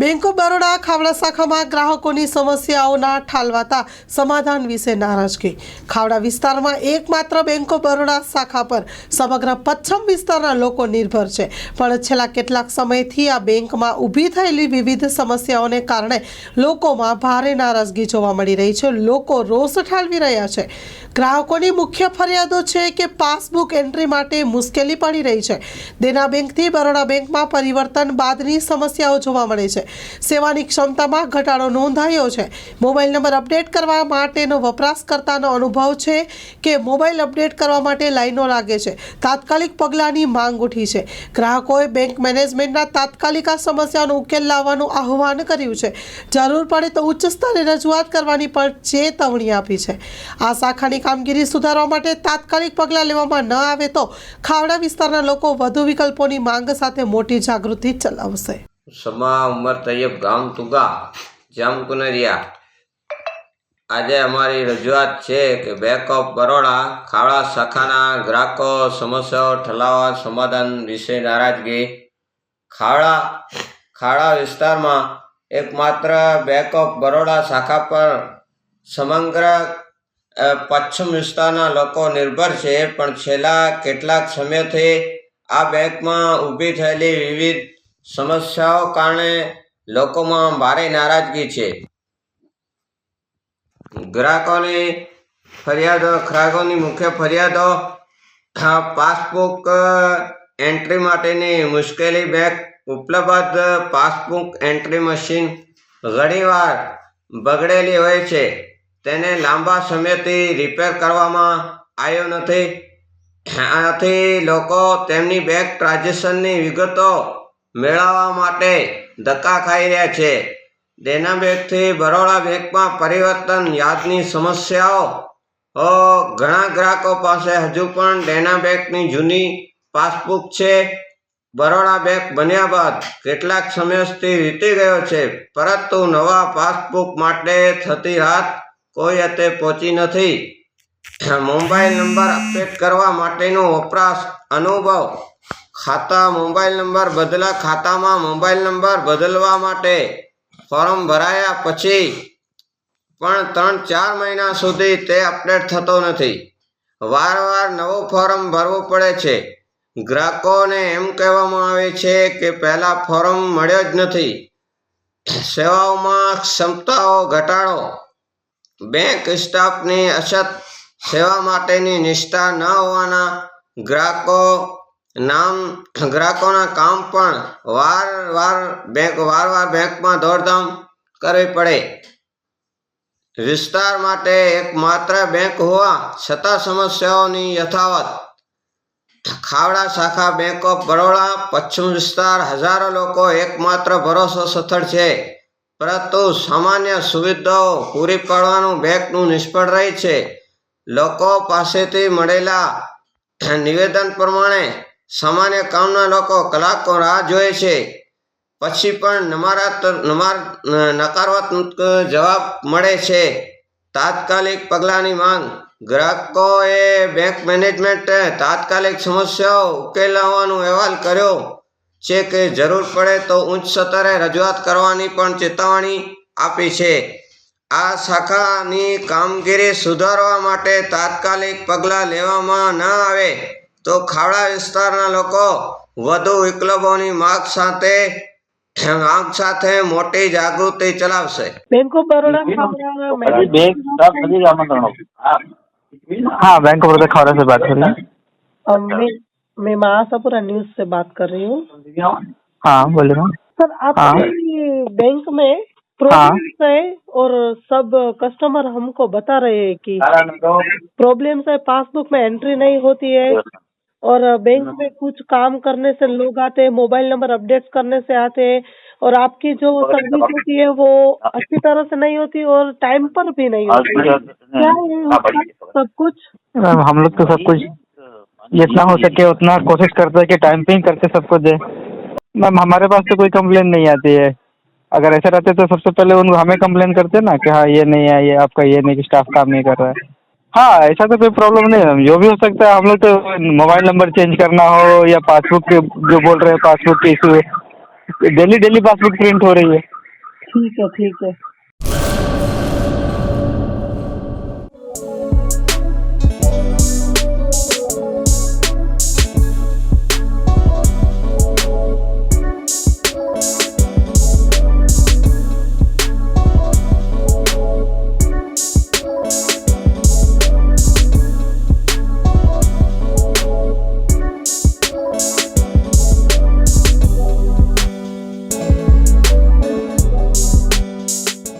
Bank of Baroda Khavda શાખામાં ગ્રાહકોની સમસ્યાઓના ઠાલવાતા સમાધાન વિશે નારાજગી. ખાવડા વિસ્તારમાં એકમાત્ર બેંક ઓફ બરોડા શાખા પર સમગ્ર પશ્ચિમ વિસ્તારના લોકો નિર્ભર છે. પણ છેલ્લા કેટલાક સમયથી આ બેંકમાં ઊભી થયેલી વિવિધ સમસ્યાઓને કારણે લોકોમાં ભારે નારાજગી જોવા મળી રહી છે. લોકો રોષ ઠાલવી રહ્યા છે. ગ્રાહકોની મુખ્ય ફરિયાદો છે કે પાસબુક એન્ટ્રી માટે મુશ્કેલી પડી રહી છે. દેના બેંકથી બરોડા બેંકમાં પરિવર્તન બાદની સમસ્યાઓ જોવા મળે છે. સેવાની ક્ષમતામાં ઘટાડો નોંધાયો છે. મોબાઈલ નંબર અપડેટ કરવા માટેનો વપરાશકર્તાનો અનુભવ છે કે મોબાઈલ અપડેટ કરવા માટે લાઈનો લાગે છે. તાત્કાલિક પગલાંની માંગ ઉઠી છે. ગ્રાહકોએ બેંક મેનેજમેન્ટના તાત્કાલિક આ સમસ્યાનો ઉકેલ લાવવાનું આહ્વાન કર્યું છે. જરૂર પડે તો ઉચ્ચ સ્તરે રજૂઆત કરવાની પણ ચેતવણી આપી છે. આ શાખાની કામગીરી સુધારવા માટે તાત્કાલિક પગલાં લેવામાં ન આવે તો ખાવડા વિસ્તારના લોકો વધુ વિકલ્પોની માંગ સાથે મોટી જાગૃતિ ચલાવશે. સમા ઉમર તૈયબ ગામ તુગા જામકુનરિયા આજે અમારી રજૂઆત છે કે બેંક ઓફ બરોડા ખાવડા શાખાના ગ્રાહકો સમસ્યાઓ ઠલાવવા સમાધાન વિશે નારાજગી. ખાવડા ખાવડા વિસ્તારમાં એકમાત્ર બેંક ઓફ બરોડા શાખા પર સમગ્ર પશ્ચિમ વિસ્તારના લોકો નિર્ભર છે, પણ છેલ્લા કેટલાક સમયથી આ બેંકમાં ઊભી થયેલી વિવિધ સમસ્યાઓ કારણે લોકોમાં ભારે નારાજગી છે. ગ્રાહકોની ફરિયાદો, ગ્રાહકોની મુખ્ય ફરિયાદો પાસબુક એન્ટ્રી માટેની મુશ્કેલી બેગ, ઉપલબ્ધ પાસબુક એન્ટ્રી મશીન ઘણીવાર બગડેલી હોય છે. તેને લાંબા સમયથી રિપેર કરવામાં આવ્યો નથી. આથી લોકો તેમની બેંક ટ્રાન્ઝેક્શનની વિગતો મેળવવા માટે ધક્કા ખાઈ રહ્યા છે. દેના બેગથી બરોડા બેંકમાં પરિવર્તન યાદની સમસ્યાઓ. ઘણા ગ્રાહકો પાસે હજુ પણ દેના બેંકની જૂની પાસબુક છે. બરોડા બેંક બન્યા બાદ કેટલાક સમયથી વીતી ગયો છે, પરંતુ નવા પાસબુક માટે થતી રાત કોઈ હતે પહોંચી નથી. મોબાઈલ નંબર અપડેટ કરવા માટેનો વપરાશ અનુભવ. ખાતા મોબાઈલ નંબર બદલા ખાતામાં મોબાઈલ નંબર બદલવા માટે ફોર્મ ભરાયા પછી પણ ત્રણ ચાર મહિના સુધી તે અપડેટ થતો નથી. વારવાર નવો ફોર્મ ભરવું પડે છે. ગ્રાહકોને એમ કહેવામાં આવે છે કે પહેલાં ફોર્મ મળ્યો જ નથી. સેવાઓમાં ક્ષમતાઓ ઘટાડો. બેંક સ્ટાફની અછત સેવા માટેની નિષ્ઠા ન હોવાના ગ્રાહકો નામ ગ્રાહકોના કામ પણ વાર વાર, બેંક, વાર વાર બેંકમાં દોડધામ કરવી પડે. વિસ્તાર માટે એકમાત્ર બેંક હોવા છતાં સમસ્યાઓની યથાવત. ખાવડા શાખા બેંક ઓફ બરોડા, પશ્ચિમ વિસ્તાર, હજારો લોકો એકમાત્ર ભરોસો સથળ છે. પરંતુ સામાન્ય સુવિધાઓ પૂરી પાડવાનું બેંકનું નિષ્ફળ રહી છે. લોકો પાસેથી મળેલા નિવેદન પ્રમાણે સામાન્ય કામના લોકો કલાકો રાહ જોએ છે. પછી પણ નમાર નકારાત્મક જવાબ મળે છે. તાત્કાલિક પગલાંની માંગ. ગ્રાહકોએ બેંક મેનેજમેન્ટ તાત્કાલિક સમસ્યાઓ ઉકેલાવવાનો અહેવાલ કર્યો છે કે જરૂર પડે તો ઉચ્ચ સ્તરે રજૂઆત કરવાની પણ ચેતવણી આપી છે. આ શાખાની કામગીરી સુધારવા માટે તાત્કાલિક પગલાં લેવામાં ન આવે. તો ખાવડા વિસ્તારના લોકો વધુ વિકલ્પોની માંગ સાથે માંગ સાથે મોટી જાગૃતિ ચલાવશે બેંક ઓફ બરોડા ખાવડા अभी बैंक स्टाफ सभी आमंत्रण हाँ बैंक ऑफ बड़ौदा खावड़ा से बात कर रहे हैं अ, मैं मैं महासापुरा न्यूज से बात कर रही हूँ हाँ बोलिए मैम सर आपकी बैंक में प्रॉब्लम्स है और सब कस्टमर हमको बता रहे हैं कि प्रॉब्लम्स है पासबुक में एंट्री नहीं होती है और बैंक में कुछ काम करने से लोग आते हैं मोबाइल नंबर अपडेट करने से आते हैं और आपकी जो सर्विस होती है वो अच्छी तरह से नहीं होती और टाइम पर भी नहीं होती। क्या है सब कुछ? मैम हम लोग तो सब कुछ जितना हो सके उतना कोशिश करते हैं कि टाइम पे ही करके सबको दे। मैम हमारे पास तो कोई कंप्लेन नहीं आती है। अगर ऐसे रहते तो सबसे पहले उन हमें कंप्लेन करते ना कि हाँ ये नहीं है ये आपका ये नहीं कि स्टाफ काम नहीं कर रहा है। हाँ ऐसा तो कोई प्रॉब्लम नहीं है मैम जो भी हो सकता है हम लोग तो मोबाइल नंबर चेंज करना हो या पासबुक के जो बोल रहे हैं पासबुक के issue daily daily passbook print हो रही है ठीक है ठीक है